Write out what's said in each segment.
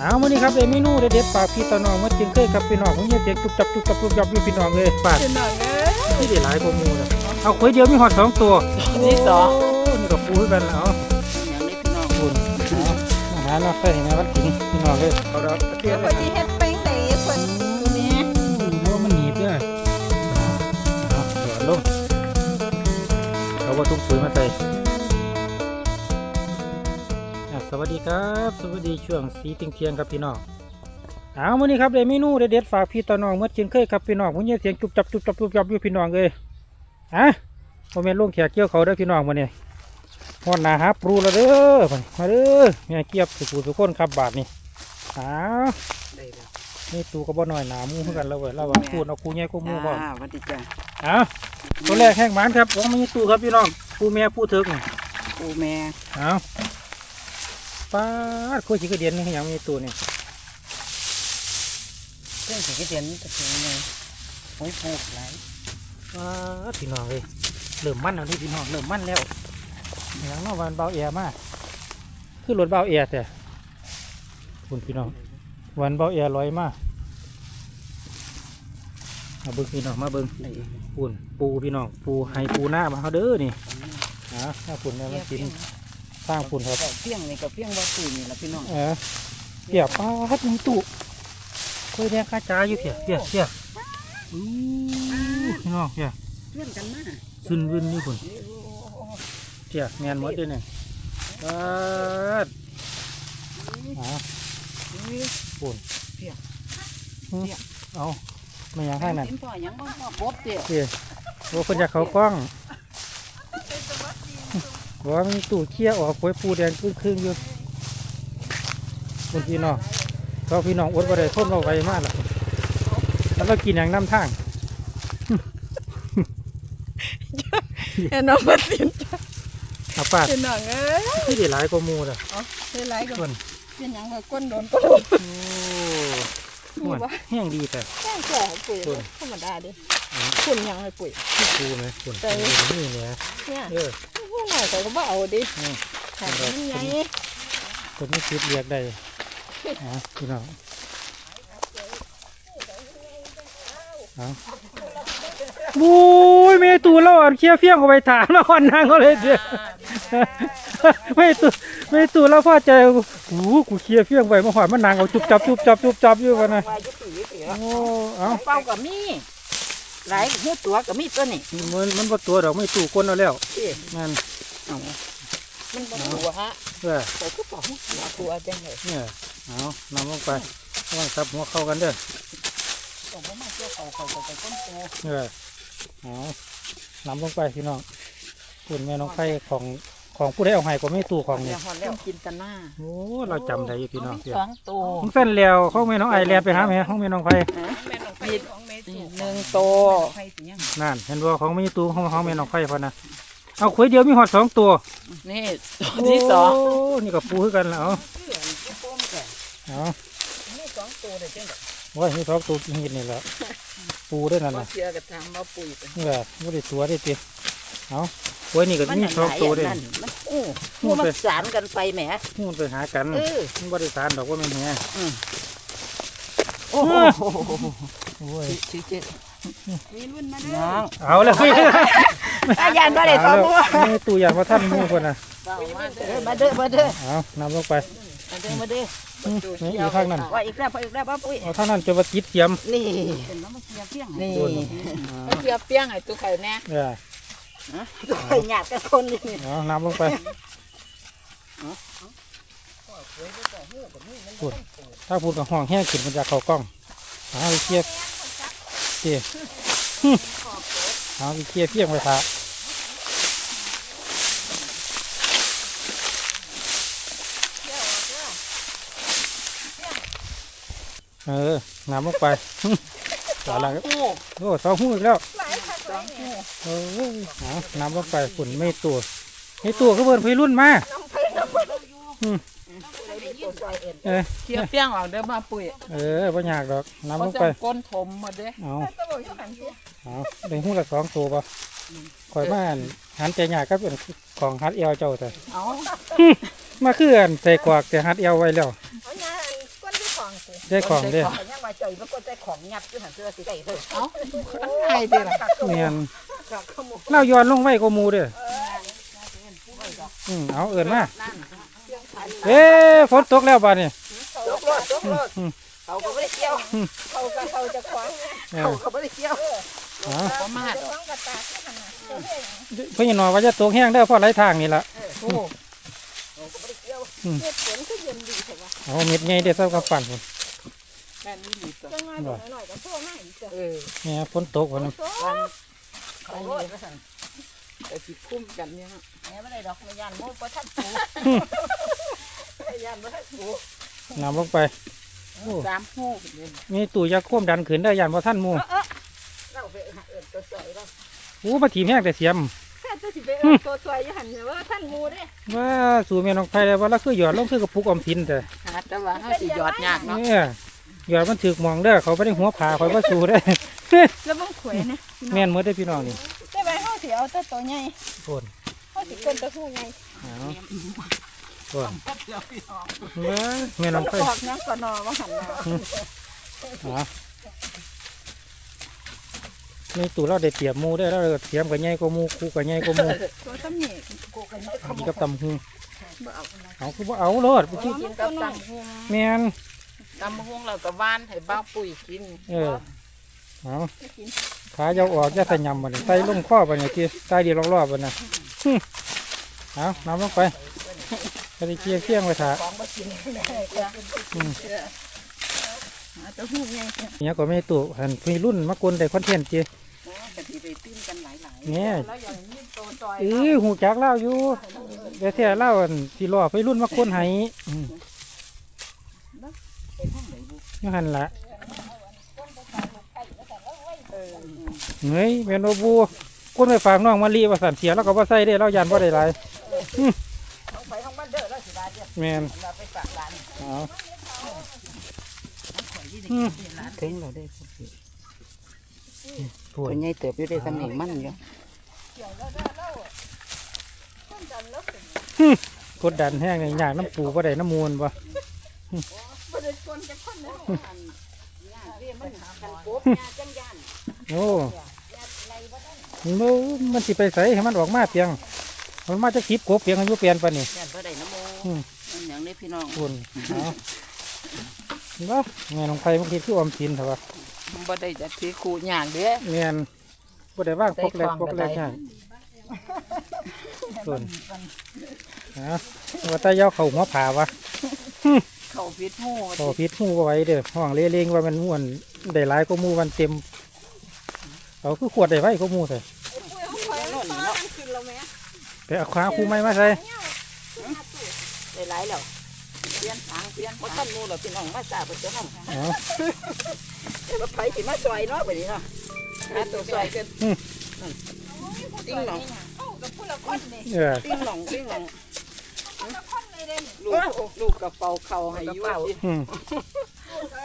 เอาวันนี้ครับเดเมนูเด็ดๆฝากพี่ตอนน้องมากินเคยกับพี่น้องผมเนี่ยเจ๊จุบจับจุบจับจุบจับอยู่พี่น้องเลยปาดเป็นหนังเอ้ยที่ได้หลายกว่าหมูเลยเอาขวยเดียวมีหอดสองตัวที่สองโนี่ก็ปูให้กันแล้วอย่างนี้พี่น้องคุณอาหารเราเคยเห็นไหมวันกินพี่น้องเลยเอาดอกกระเทียมเพิ่นสิเฮ็ดแป้งได้เพิ่นตัวนี้รู้ว่ามันหนีบด้วยเอาเดี๋ยวลงเอาว่าตุ้งปุ๋ยมาใส่ วัสดีครับ สวัสดีช่วงสีเที่ยงๆครับพี่น้องเอาวันนี้ครับได้เมนูเด็ดๆฝากพี่ตอนน้องเมื่อกินเคยครับพี่น้องผมเนี่ยเสียงจุบจับจุบจับจุบจับอยู่พี่น้องเลยอะผมเป็นลุงแขกเกี่ยวเขาเด้อพี่น้องวันนี้ฮอดหนาหาปรูแล้วเด้อไปมาเด้อแม่เกียบสุกูสุกคนครับบาทนี่อ้าวได้แล้วนี่ตูก็บ่น้อยหนาหมูเหมือนกันแล้วเว้ยเราว่าพูดเอาคูใหญ่กูมูก่อนจ้าสวัสดีจ้าอ้าวตัวแรกแห้งหมานครับของมีตูครับพี่น้องปูแม่ปูเถิกนี่ปูแม่อ้าว ป้าดคุยสิกระเดียนนี่ยังมีตูนี่เครื่องสีกระเทียนจะถึงไงโอ้ยปูหลายป้าดพี่น้องเลยเริ่มมั่นแล้วนี่พี่น้องเริ่มมั่นแล้วอย่างนอกวันเบาแอร์มากคือรถเบาแอร์แต่คุณพี่น้องวันเบาแอร์ลอยมากมาเบิ้งพี่น้องมาเบิ้งได้ปูนปูพี่น้องปูให้ปูหน้ามาเขาเด้อนี่นะถ้าปูนเนี่ยมันกิน สร้างปูนครับเพียงนี่กับเพียงว่าปุ๋ยนี่แหละพี่น้องเออเปียกป้าฮัดมึงตุคุยแดงข้าจ้าอยู่เปียกเปียกเปียกอู้พี่น้องเปียกเพื่อนกันมาซึนวินนี่คุณเปียกแมนหมดเลยเนี่ยป้าดอ่าปูนเอาไม่อยังข้างนั้นกินต่อยังบ่พอบดเดียวเปียกโอ้คนอยากเขากล้อง ว่ามีตู้เคี่ยวออกไว้ปูแดงครึ่งครึ่งๆอยู่คุณพี่น้องก็พี่น้องอดบ่ได้ทนเอาไว้มากแล้วแล้วก็กินอย่างน้ำทางเห็นน้องมาสินอาปาดเป็นหนังเอ้ยที่ได้หลายกว่าหมูเลยเป็นไรก็ส่วนเป็นหยังก็ก้นโดนก้นโอ้ม่วนแห้งดีแต่แค่แก่ปุ๋ยธรรมดาดิคุณหยังเลยปุ๋ยที่ปูไหมส่วนแต่นี่เนี่ยเนี่ยเออผู้ หน่อยแต่ก็บ่เอาดิอืมแถมมันใหญ่คนไม่คิดเรียกได้อะพี่น้องเอาบู้ยเมตูเราอ่อนเคี้ยวเฟี้ยงเข้าไปถามแล้วคนนั่งก็เลยเดียวไม่ตูไม่ตูเราพอใจโอ้โหกูเคี้ยวเฟี้ยงไปมาหอยมันนางเอาจุบจับจุบจับจุบจับอยู่กันนะวายยุติยุติโอ้เอาเป้ากับมีหลายหูตัวกับมีตัวนี่มันมันบ่ตัวดอกไม่ตู่ก้นเอาแล้วที่นั่น เอามันบ่ตัวฮะเออแต่ก็บอกหูตัวตัวจังเลยเนี่ยเอานำลงไประวังซับหัวเข้ากันเด้อต้องบ่มาเกี่ยวเขาเขาเขาไปต้นโตเออเอานำลงไปพี่น้องคุณแม่น้องไข่ของของผู้ใดเอาให้ก็ไม่ตู่ของเดี๋นี่ยวฮอนแล้วกินตะหน้าโอ้เราจำได้อยู่พี่น้องมีเสียสองตัวของเส้นแล้วของแม่น้องไอแลนไปหาแม่ของแม่น้องไข่มีหนึ่งตัวนั่นเห็นบ่ของไม่ตู่ของของแม่น้องไข่พอนะ เอาขวยเดียวมีหอดสองตัวนี่ตัวที่สองโนี่ก็ปูคือกันแล้วเอาเอานี่สองตัวเลยจังเลยว่ามีสองตัวกินนี่แหละปูด้วยนั่นบ่น่ะเชื่อกับทางมาปุ๋ยไปเออไม่ได้ตัวได้ตีเอาไว้นี่ก็มีสองตัวเด้มันมันโอ้หูมันสานกันไปแหมมันไปหากันเออมันบริสารดอกว่าแม่นแฮะโอ้โหโอ้ยสิเจ็ดมีรุ่นมาเด้อน้องเอาแล้วพี่ อาญานบ่ได้สองตัวมีตัวอย่างว่าท่านหมูคนน่ะมาเด้อมาเด้อเอานำลงไปมาเด้อมาเด้ออืมนี่อีกข้างนั้นว่าอีกแล้วพออีกแล้วป้าปุ้ยเอาท่างนั้นจะว่าจิตเทียมนี่นี่ตัวมาเกียบเปียงไอ้ตัวไข่แน่เออตัวหยาดกันคนนี่เอานำลงไปพูดถ้าพูดกับห้องแห้งขึ้นมันจะเข้ากล้องเอาไปเคลียร์เจี เอาไปเคลียร์เพียงไปพาเออน้ำลงไปตาลังโอ้โอ้สองหูอีกแล้วสองหูเออเอาน้ำลงไปฝุ่นไม่ตัวไม่ตัวก็เบิร์นพี่รุ่นมา เออเคี่ยวเปี้ยงออกเด้อมาปุ้ยเออไม่ยากดอกน้ำลเขางจะไปก้นถมมาเด้อเอาเอาได้หูละสองตัวปะคอยมาอั่นหันใจยากก็เป็นของฮัดเอวเจ้าแต่เอามาคืออันใส่กวากแต่ฮัดเอวไว้แล้วเอาหยังก้คนที่ของสิได้ของเด้อแต่ยังมาเจอมันก็ได้ของยับอยู่หันเสื้อสีได้เลยเอ้าอันไหนเด้อล่ะเมียนกับขโมยเล่าย้อนลงไว้ก็หมูเด้ออืมเอาเอิ้นมานั่น เอ๊ะฝนตกแล้วบาดนี้ตกรถตกรถเขาก็ไม่ได้เกี่ยวเขาก็เขาจะขวางเอเขาอก็ไม่ได้เกี่ยวเอาประมาทขวางกระตากที่ขนาดเจ้าเฮ็ดเพิ่นนว่าว่าจะตกแห้งเด้อเพราะไหลทางนี่ล่ะโอ้เขาก็ไม่ได้เกี่ยวเฮ็ดฝนก็เย็นดีใช่ปะเอาเม็ดใหญ่เด้อซ้ำกับปั่นพุ่นแม่นี่ดีตัวจังไงบ่หน่อยๆก็โทรมาอีกจ้ะเออเนี่ยฝนตกพุ่นน่ะโทรวัน เขาเลยก็สั่งแต่สิคุ้มกันเนี่ยฮะแม่ไม่ได้ดอกไม่ยันโม่ประทัดปูไม่ยันประทัดปูน้ำลงไปสามหูเนี่ยมีตู้ยาโคมดันขึ้นได้อยานบ่ทันหมู่เราไปหาเอิญตัวสวยเราอู้บ่ถีบแห้งแต่เสียมแค่จะสิไปเอิ้นตัวสวยอยู่หั่นเนี่ยว่าท่านหมู่เด้ว่าสู่แม่น้องไผแล้วว่าละคือหยอดลงคือกระปุกออมสินแต่หาแต่ว่าเขาสิหยอดยากเนาะเนี่ยหยอดมันถึกหมองเด้อเขาบ่ได้หัวผาข่อยบ่สู่ได้แล้วเบิ่งขวยนะแม่นหมดเด้อพี่น้องนี่แต่ว่าเฮา สิเอาแต่ตัวใหญ่โพ่นเฮาสิเป็นตัวผู้ใหญ่เอาโพ่นเดี๋ยวพี่น้องว้าแม่น้องไผออกยังก็นอว่าหั่นน่ะอ๋อมีตู้เราได้เปรียบหมู่ได้อเราเตรียมกับใหญ่กว่าหมู่คู่กับใหญ่กว่าหมู่ตัวซ้ำนี่กูกันได้กินกับตำหูบ่เอาเอาคือบ่เอาโลดไปกินกินกับตำหงแม่นตำหงเรากับบ้านให้บ้าปุ๋ยกินเออ เอาขาเยาวออกจะใส่ยำบัดนี้ใส่ลงข้อบัดนี้ที่ใส่ดีรอบๆบัดน่ะหึเอาน้ำลงไปไปเคี่ยวเคี่ยงไว้ถ่าของมากินได้จ้ะหาตัวผู้ใหญ่เนี่ยก็ไม่ตู้หันมีรุ่นมากวนได้คอนเทนต์จีกะทิไปตื้นกันหลายๆเนี่ยแล้วอย่างนี้โตจอยเออหูจักเล่าอยู่เดี๋ยวแท้เล่าอันที่รอไปรุ่นมากวนให้อืมไปห้องไหนบุนี่หันละ เออเฮ้ยแมนโอบูกวนไปฝากน้องมาลีว่าสันเสียแล้วก็ว่าใส่ได้เรายันว่าได้หลายต้องไปห้องบ้านเด้อแล้วสิบาทเดียวแมนเราไปฝากร้านเอาถึงเราได้ปวตัดวใหญ่เติบอยู่ได้สำเนียงมันอยู่กดดันแห้งอย่างน้ำปูว่าได้น้ำมูลบ่บ่ได้คนจะ คนนะกันกบยาจังยันโอ้มันมันสิไปใส่ให้มันออกมาเพียง มันมาจะคลิปกบเพียงอายุเปลี่ยนปะนี่ยันบ่ได้น้ำโมอืมมันอย่างนี้พี่น้องคุณเอาบ่แม่น้องไผ่บางทีคือออมสินเถอะวะบ่ได้จะถือคู่ยากเด้อแม่นบ่ได้ว่างปกแรกปกแรกได้ใช่ของส่วนเอาว่าแตาเยาเขาหัวผาวะ เขาพิษหูพอพิษหูบ่ไหว้เด้อห้องเลี้ยงว่ามันม่วนได้หลายก็มูมันเต็มเอาคือขวดได้ไว้ก็มูใส่คุยเขาคอยมันฟ้ามันกินเราแม่ไปเอาขาคู่ไม้มาใส่ได้หลายแล้วเปลี่ยนทางเปลี่ยนเพราะท่านมูเราพี่น้องมาจ่าไปเจ้าห้องเอาว่าไปสิมาซอยเนาะไปนี่เนาะหาตัวซอยกันติ้งหนองเอ้ากับผู้ละคนนี่เออติ้งหนองติ้งหนอง ละคนเลยเด้นี่ลูกลูกกระเป๋าเข่าให้อยู่สิอืม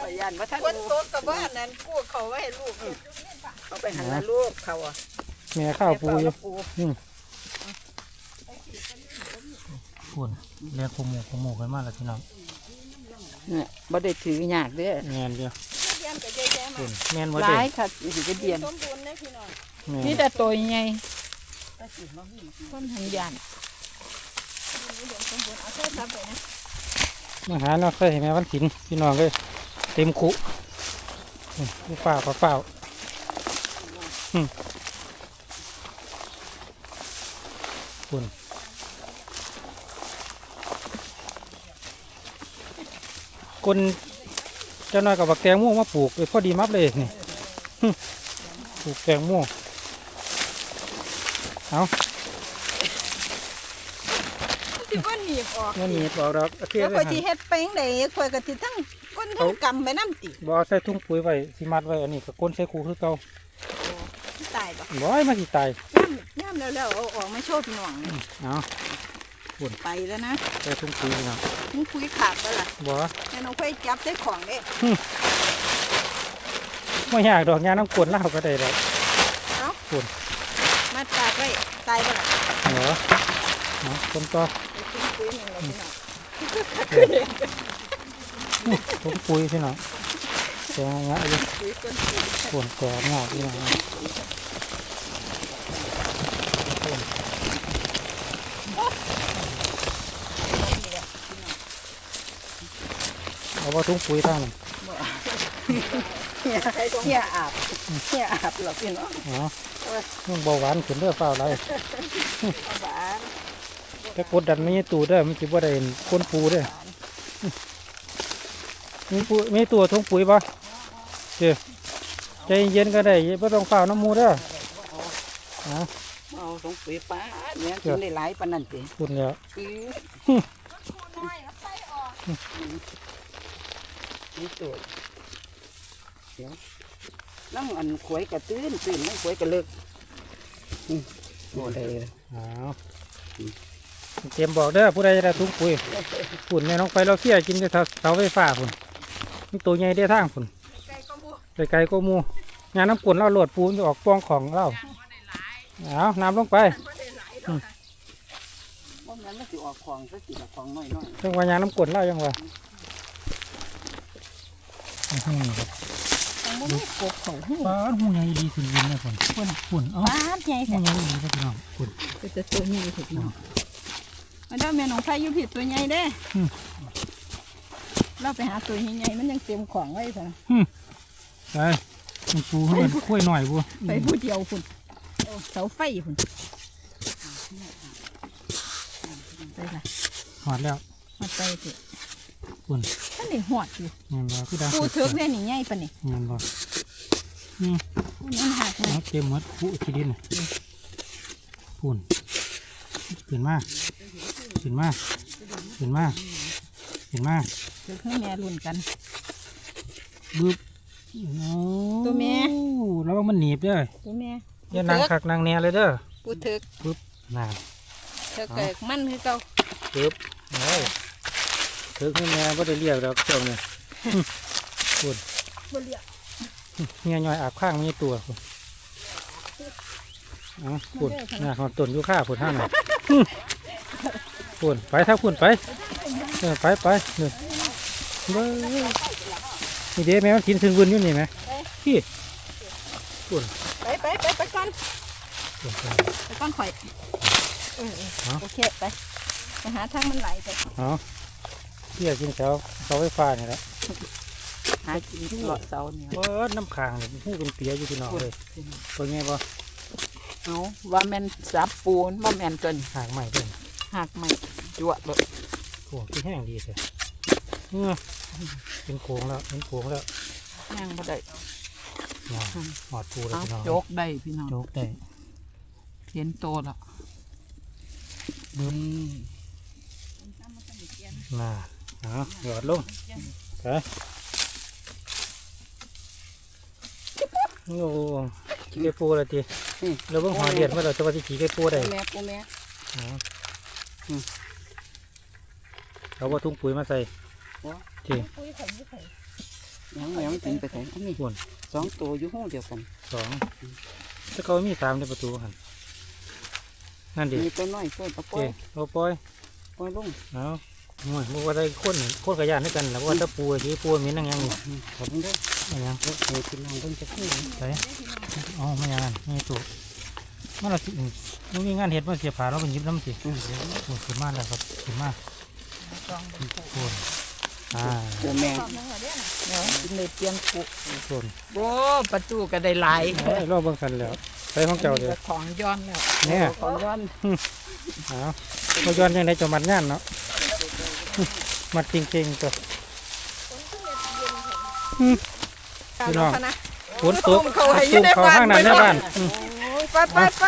ไปยันว่าท่านคนมูโตกับบ้านนั้นกู้เขาไว้ให้ลูกเขาไปหันมาลูกเขาอะแม่ข้าวปูอยู่ปูคุณเรียกขโมขโมกันมาแล้วพี่น้องเนี่ยบ่ได้ถือยากเด้อแม่นเดียวเรียนก็เยอะแยะคุมาณแม่นหมดหเด้ลายค่ะสิจะเดียนสมบูรณ์นะพี่น้องแม่นนี่แต่ตัวใหญ่คนหันยัน อุดมสมบูรณ์เอาโทรศัพท์ไปนะมาหาเนาะเคยเห็นแม่วันศิลพี่น้องเลยเต็มคุอืมลูกเปล่าเปล่าเปล่าอืมคุณคนเจ้าน้อยกับบักแตงม่วงมาปลูกเลยพอดีมับเลยนี่ปลูกแตงม่วงเอา สิว่าหนีบออกเงินหนีบออกดอกเอาเทียแล้วบข่ไว้อยสิหั่นเฮ็ดไปจังได๋ข่อยก็สิทั้งก้นทั้งกำไปน้ำติบเอาใส่ถุงปุ๋ยไว้สิมัดไว้อันนี้ก็ก้นใส่คูคือเก่าตายบ่บ่ให้มาสิตายย่ำย่ำแล้วๆเอาออกมาโชว์พี่น้องนี่เอาไปแล้วนะใส่ถุงปุ๋ยพี่น้องมึงคุยขาดแล้วล่ะบ่แม่น้องค่อยจับได้ของเด้ไม่อยากดอกยาน้ำกวนเหล้าก็ได้ดอกมาตากไว้ตายบ่ล่ะเหรอเอาคนต่อไปกินคุยหนึ่งแล้วพี่น้องถุงปุ๋ยพี่น้องแกงเงี้ยอยู่ปุ๋ยก้นปุ๋ยปวดแกงเงี้ยพี่น้องเอาว่าถุงปุ๋ยทางนั้นเฮียเฮียอาบเฮียอาบเหรอพี่น้องอ๋อมันเบาหวานขึ้นเด้อเปล่าไรเอาหวาน แต่กดดันไม่ใช่ตู้เด้อมันสิบ่ได้คนปูเด้อมีปูมีตัวถุงปุ๋ยปะเจ้ใจเย็นก็ได้ไม่ต้องเฝ้าน้ำมูเด้ออ๋อเอาสงปุ๋ยป้าเนี่ยกินได้หลายปานนั้นติคุณแล้วอือนี่ตัวเดี๋ยวนั่งอันขวยกระตื้นตื้นนั่งขวยกระเลิกอืมโอ้ได้เลยอ๋อ เตรียมบอกเด้อผู้ใดจะได้ถุงปุ๋ยฝุ่นแม่น้องไฟเราเคี่ยกินจะเสาไฟฟ้าฝุ่นมีตัวใหญ่ได้ทางฝุ่นไกลๆก็มูงานน้ำกลนเราโหลดปูนจะออกปองของเราเอาน้ำลงไปบ่งั้นมันสิออกของสักสิละของน้อยจังหวะยางน้ำกลนเรายังวะอื้อหือๆมันบ่มีกบเขาหูป้าดหูใหญ่ดีสุดยินเลยฝุ่นฝุ่นฝุ่นเอ้าป้าดใหญ่หูแท้ใหญ่ดีครับพี่น้องฝุ่นก็จะตัวนี้ถึงเนาะ มันได้แม่น้องไผอยู่ผิดตัวใหญ่เด้อืมเราไปหาตัวใหญ่ๆมันยังเต็มของไว้ซะไปมันปูให้มันคุ้ยหน่อยบัวไปผู้เดียวคุณเสาไฟคุณไปละหอดแล้วมาไปสิฝุ่นท่านนี่หอดอยู่เงินบ่คือดังปูเถิกแน่นี่ใหญ่ปะนี่เงินบ่มันหักนะเอาเต็มหมดผู้ที่ดินน่ะฝุ่นขึ้นมา ขึ้นมาขึ้นมาขึ้นมาเถิกให้แม่รุ่นกันบึ๊บโอ้ตัวแม่แล้วมันหนีบเด้อตัวแม่อย่านางคักนางแหน่เลยเด้อปูเถิกน่าเถิกเกิดมันคือเก่าปึ๊บเอ้ยถึงให้แม่บ่ได้เรียกดอกเจ้าเนี่ยฝุ่นบ่เลียเงี้ยย่อยอาบข้างมีตัวฝุ่นเอ๋อฝุ่นน่ะหอดต้นอยู่ข้าฝุ่นห้าหน่อย ฝุ่นไปถ้าฝุ่นไปเออไปไปนี่เบ้อนี่เด้แม่มันกินถึงวุ่นอยู่นี่ไหมพี่ฝุ่นไปไปไปไปก่อนฝุ่นไปไปก่อนข่อยเออเอาโอเคไปไปหาทางมันไหลไปเอาเพี่กินเสาเสาไฟฟ้านี่แหละหากินที่หลอดเสาเนี่ยเบิดน้ำค้างเลยหูเป็นเปียอยู่พี่น้องเลยตัวไงบ่เอาว่าแม่นสับปูนว่าแม่นตัวนี้หางใหม่เด้อ หักไม่จั่วเลยโอ้ที่แห้งดีเลยเออเป็นโค้งแล้วเป็นโค้งแล้วยังบ่ได้น่ะหอดปูแล้วเอาพี่น้องโจกได้พี่น้องโจกได้เห็นโตแล้วบึ้มน่ะเอาหยอดลงไปโอ้ขี้ไก่ปูแล้วทีเราเบิ่งหอเดียดมาเราจะว่าที่ขี้ไก่ปูได้แม่ปูแม่ เอาเอาว่าทุ่งปุ๋ยมาใส่ทียังแม่มันเป็นไปไหนอันนี้ส่วนสองตัวอยู่ห้องเดียวกันสองถ้าเขามีสามในประตูหันนั่นดิมีตัวน้อยตัวตะปอเจ๊ยเอาปล่อยปอยลงเอาหน่วยบอกว่าได้คนนี่คนกระยานด้วยกันแล้วว่าถ้าปูที่ปูมีนั่งยังนี่ขอบคุณเด้อนั่งยัง รถเฮกินลองเบิ่งจะขึ้นใส่อ๋อไม่ยังนั่นไม่ตัวมันเราสิมันมีงานเห็ดมาเสียผ่าเราเป็นยิบน้ำสิอืมเดี๋ยวโอ้ขึ้นมาแล้วครับขึ้นมาโคนอ่าตัวแม่เดี๋ยวกินเลยเตรียมปุกโคนโอ้ประตูก็ได้หลายเอ้ยรอบเบิ่งกันแล้วใส่ของเจ้าเดียวของย้อนแล้วเนี่ยของย้อนเอาเราย้อนยังไงจะมัดงานเนาะมัดจริงๆตัวพี่น้องฝนตกเขาให้อยู่ตุ้มในเขาบ้านข้างนั้นในบ้านอืม ไปไปไป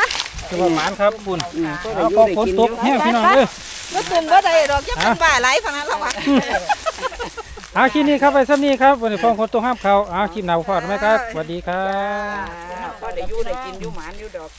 จะว่าหมานครับคุณอืมก็ได้เอาอยู่พอได้ฝนกินอตยู่กแห้งพี่น้องเอ้ยก็ตุ่มก็ได้ดอกจะเป็นบ้าหลายขนาดแล้ววะเอาคลิปนี้ครับไปซ้ำนี้ครับวันนี้ฟองคนตกห้ามเขาเอาคลิปหนาวพอดไหมครับสวัสดีครับก็ได้อยู่ได้กินอยู่หมานอยู่ดอก